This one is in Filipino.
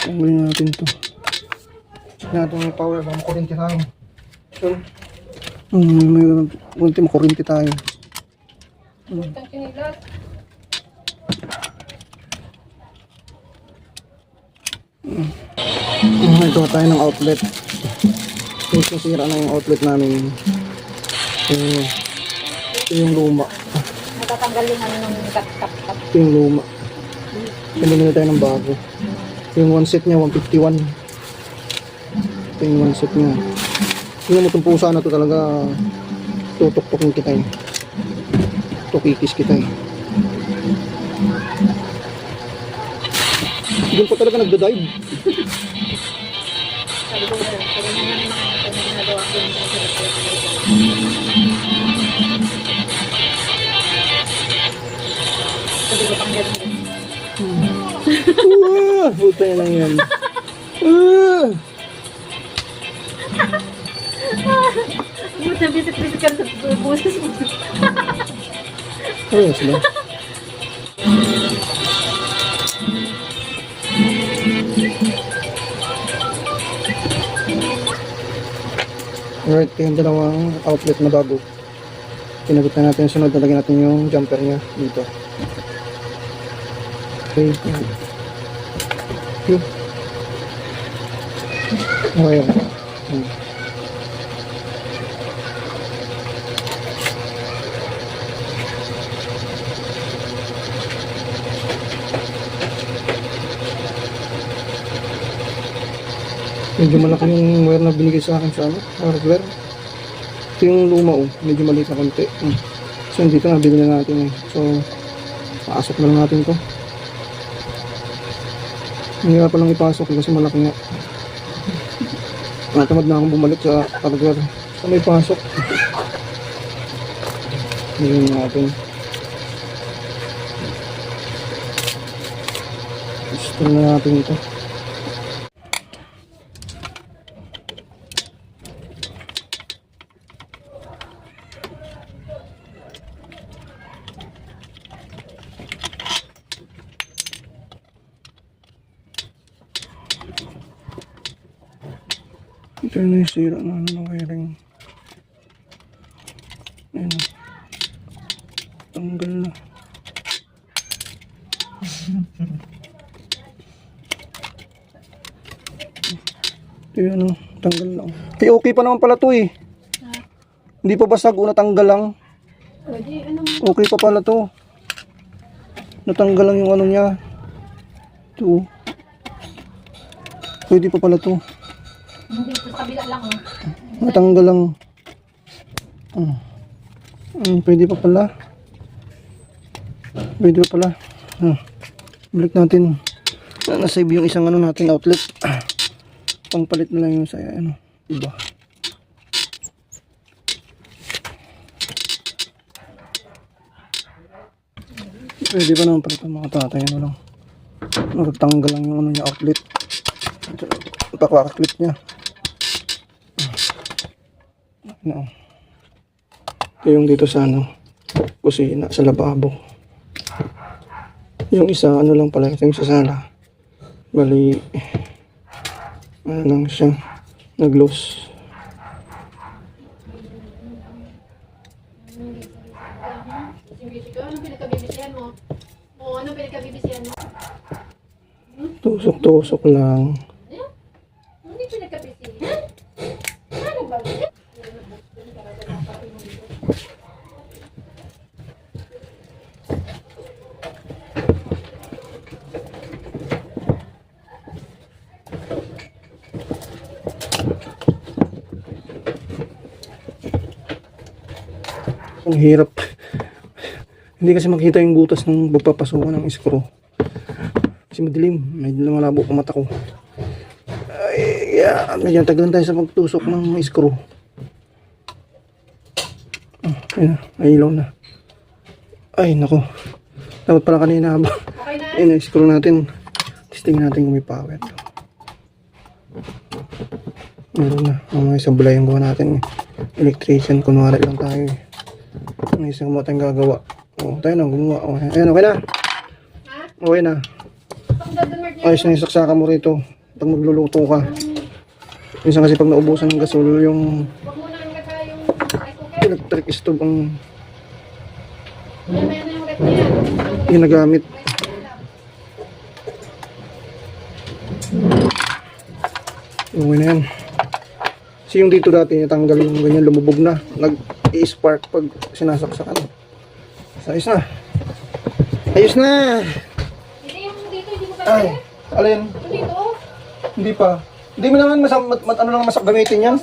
Tanggalin natin to. Natin may power. Baka makurinti tayo. Yun. Hmm, may kunti makurinti tayo. Hmm, ito tayo ng outlet. Since nasira na yung outlet namin. Ito, ito yung luma. Natatanggal yung ano ng tap-tap-tap. Ito yung luma. Pinili na tayo ng bago. Ito yung one set niya, 151. Ito yung one set niya. Tingnan mo itong pusa na to talaga tutok-tokin kita eh. Tukikis kita eh. Doon pa talaga nagda-dive. Sabi ko puta lang yan. Ah! Buta, bisit-bisit ka sa buses mo. Ayun sila. Alright, yung dalawang outlet na bago. Pinagot na natin sunod, nalagyan natin yung jumper niya dito. Okay. Okay. Okay. Hmm. Medyo malaki yung wire na binigay sa akin sa ano, hardware. Ito yung luma oh, medyo maliit na konti. Hmm. So dito na bibili na natin eh. So pasok na lang natin to. Hindi nga palang ipasok eh, kasi malaki nga. Natamad na akong bumalik sa hardware. So may pasok. Hindi natin. Gusto na natin ito. Ito na yung sira na ano ng wiring. Ayan. Tanggal na. Ito yun, ano, tanggal na. Eh, okay pa naman pala to eh. Hindi pa basag o natanggal lang. Pwede, ano mo? Okay pa pala to. Natanggal lang yung ano niya. Ito. Pwede pa pala to. Hindi, sa lang oh. Natanggal lang. Hmm. Hmm, pwede pa pala. Pwede pa pala. Hmm. Balik natin. Na nasave yung isang ano natin outlet. Pangpalit na lang yung sa ano. Iba. Pwede pa naman pala ito mga tatay. Ano lang. Natanggal lang yung ano niya outlet. Ito, Pakakaklit niya. No. Ito yung dito sa ano, kusina, sa lababo. Yung isa, ano lang pala, ito yung sa sala. Bali, ano lang siya, nag-loose. Tusok-tusok lang. Hindi pinagkabisihan. Ano ba? Ang hirap. Hindi kasi makita yung butas ng pagpapasukan ng screw. Kasi madilim. Medyo malabo pa mata ko. Ay, yeah. Medyo tagal tayo sa pagtusok ng screw. Ah, ayun, ay ilaw na. Ay, nako. Dapat pala kanina ba? Okay na? Ayun, screw natin. Testing natin kung may power. Meron na. Ang mga sablay yung gawa natin. Electrician, kunwari lang tayo. eh. Ang isang mo tayong gagawa. Oh, tayo na gumawa. Oh, ayun, okay na. Okay na. Ayos na yung saksaka mo rito pag magluluto ka. Minsan kasi pag naubusan ng gasol, yung electric stove ang ginagamit. Okay na yan. Kasi yung dito dati, natanggal yung ganyan, lumubog na. Nag-i-spark pag sinasaksakan. Ayos na. Ayos na! Hindi yung dito, hindi mo Ay, alin? Dito, Hindi pa. Hindi mo naman masam, mat, mat, ano lang masak gamitin yan.